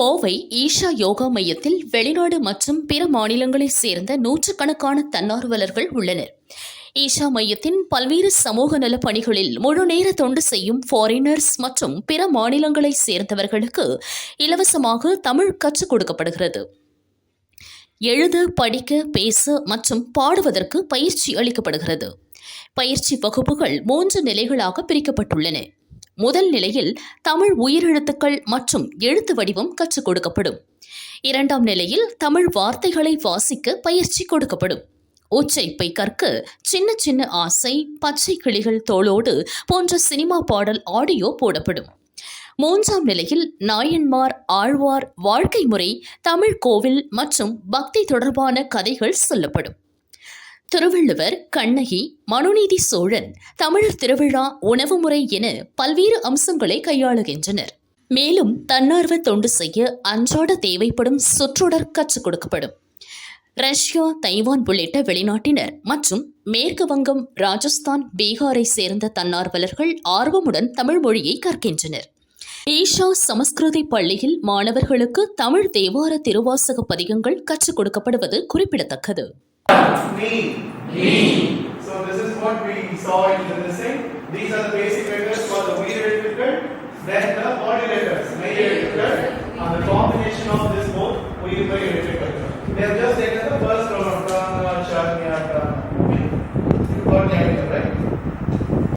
கோவை ஈஷா யோகா மையத்தில் வெளிநாடு மற்றும் பிற மாநிலங்களைச் சேர்ந்த நூற்றுக்கணக்கான தன்னார்வலர்கள் உள்ளனர். ஈஷா மையத்தின் பல்வேறு சமூக நல பணிகளில் முழுநேர தொண்டு செய்யும் ஃபாரினர்ஸ் மற்றும் பிற மாநிலங்களைச் சேர்ந்தவர்களுக்கு இலவசமாக தமிழ் கற்றுக் கொடுக்கப்படுகிறது. எழுத படிக்க பேச மற்றும் பாடுவதற்கு பயிற்சி அளிக்கப்படுகிறது. பயிற்சி வகுப்புகள் மூன்று நிலைகளாக பிரிக்கப்பட்டுள்ளன. முதல் நிலையில் தமிழ் உயிரெழுத்துக்கள் மற்றும் எழுத்து வடிவம் கற்றுக் கொடுக்கப்படும். இரண்டாம் நிலையில் தமிழ் வார்த்தைகளை வாசிக்க பயிற்சி கொடுக்கப்படும். உச்சைப்பை கற்க சின்ன சின்ன ஆசை பச்சை கிளிகள் தோளோடு போன்ற சினிமா பாடல் ஆடியோ போடப்படும். மூன்றாம் நிலையில் நாயன்மார் ஆழ்வார் வாழ்க்கை முறை தமிழ் கோவில் மற்றும் பக்தி தொடர்பான கதைகள் சொல்லப்படும். திருவள்ளுவர் கண்ணகி மனுநீதி சோழன் தமிழர் திருவிழா உணவு முறை என பல்வேறு அம்சங்களை கையாளுகின்றனர். மேலும் தன்னார்வ தொண்டு செய்ய அன்றாட தேவைப்படும் சொற்றொடர் கற்றுக் கொடுக்கப்படும். ரஷ்யா தைவான் உள்ளிட்ட வெளிநாட்டினர் மற்றும் மேற்கு வங்கம் ராஜஸ்தான் பீகாரை சேர்ந்த தன்னார்வலர்கள் ஆர்வமுடன் தமிழ் மொழியை கற்கின்றனர். ஈஷா சமஸ்கிருதி பள்ளியில் மாணவர்களுக்கு தமிழ் தேவார திருவாசக பதிகங்கள் கற்றுக் கொடுக்கப்படுவது குறிப்பிடத்தக்கது. Me, me. So this is what we saw in the missing. These are the basic letters for the V reticule. Then the body letters, major reticule, and the combination of this both, we reticule. They are just